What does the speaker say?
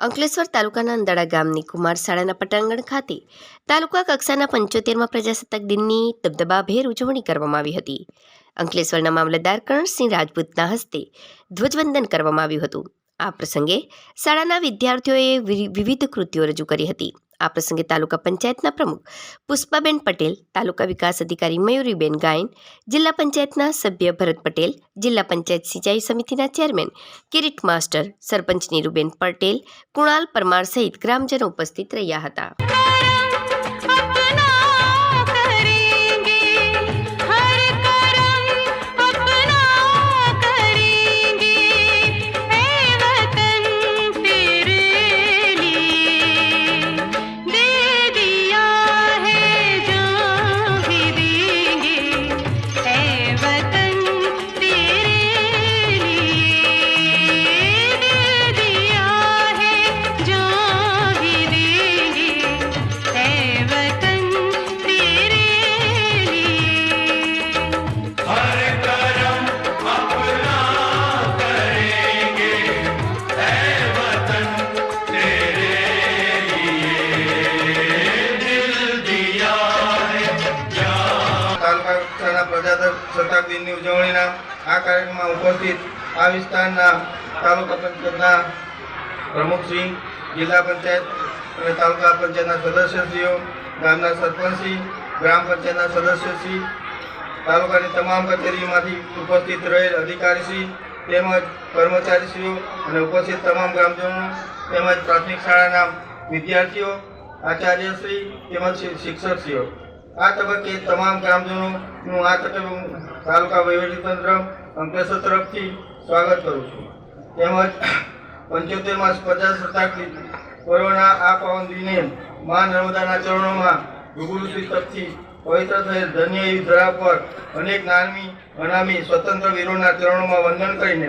અંકલેશ્વર તાલુકાના અંદાળા ગામની કુમાર શાળાના પટાંગણ ખાતે તાલુકા કક્ષાના પંચોતેરમાં પ્રજાસત્તાક દિનની દબદબાભેર ઉજવણી કરવામાં આવી હતી. અંકલેશ્વરના મામલતદાર કરણસિંહ રાજપૂતના હસ્તે ધ્વજવંદન કરવામાં આવ્યું હતું. આ પ્રસંગે શાળાના વિદ્યાર્થીઓએ વિવિધ કૃતિઓ રજૂ કરી હતી. આ પ્રસંગે તાલુકા પંચાયતના પ્રમુખ પુષ્પાબેન પટેલ, તાલુકા વિકાસ અધિકારી મયુરીબેન ગાયન, જિલ્લા પંચાયતના સભ્ય ભરત પટેલ, જિલ્લા પંચાયત સિંચાઈ સમિતિના ચેરમેન કિરીટ માસ્ટર, સરપંચ નીરુબેન પટેલ, કુણાલ પરમાર સહિત ગ્રામજનો ઉપસ્થિત રહ્યા હતા. કક્ષાના પ્રજાસત્તાક દિનની ઉજવણીના આ કાર્યક્રમમાં ઉપસ્થિત આ વિસ્તારના તાલુકા પંચાયતના પ્રમુખશ્રી જિલ્લા પંચાયત અને તાલુકા પંચાયતના સદસ્યશ્રીઓ ગામના સરપંચશ્રી ગ્રામ પંચાયતના સદસ્યશ્રી તાલુકાની તમામ કચેરીમાંથી ઉપસ્થિત રહેલ અધિકારીશ્રી તેમજ કર્મચારીશ્રીઓ અને ઉપસ્થિત તમામ ગ્રામજનો, તેમજ પ્રાથમિક શાળાના વિદ્યાર્થીઓ આચાર્યશ્રી તેમજ શિક્ષકશ્રીઓ આ તબક્કે તમામ ગ્રામજનોનું આ તકે હું તાલુકા વહીવટીતંત્ર અંકલેશ્વર તરફથી સ્વાગત કરું છું. તેમજ પંચોતેરમાં પ્રજાસત્તાક શતાબ્દી પર્વના આ પાવન દિને મા નર્મદાના ચરણોમાં ગુરુશ્રી તરફથી પવિત્ર થયેલ ધન્ય એવી ધરા પર અનેક નામી, અનામી સ્વતંત્ર વીરોના ચરણોમાં વંદન કરીને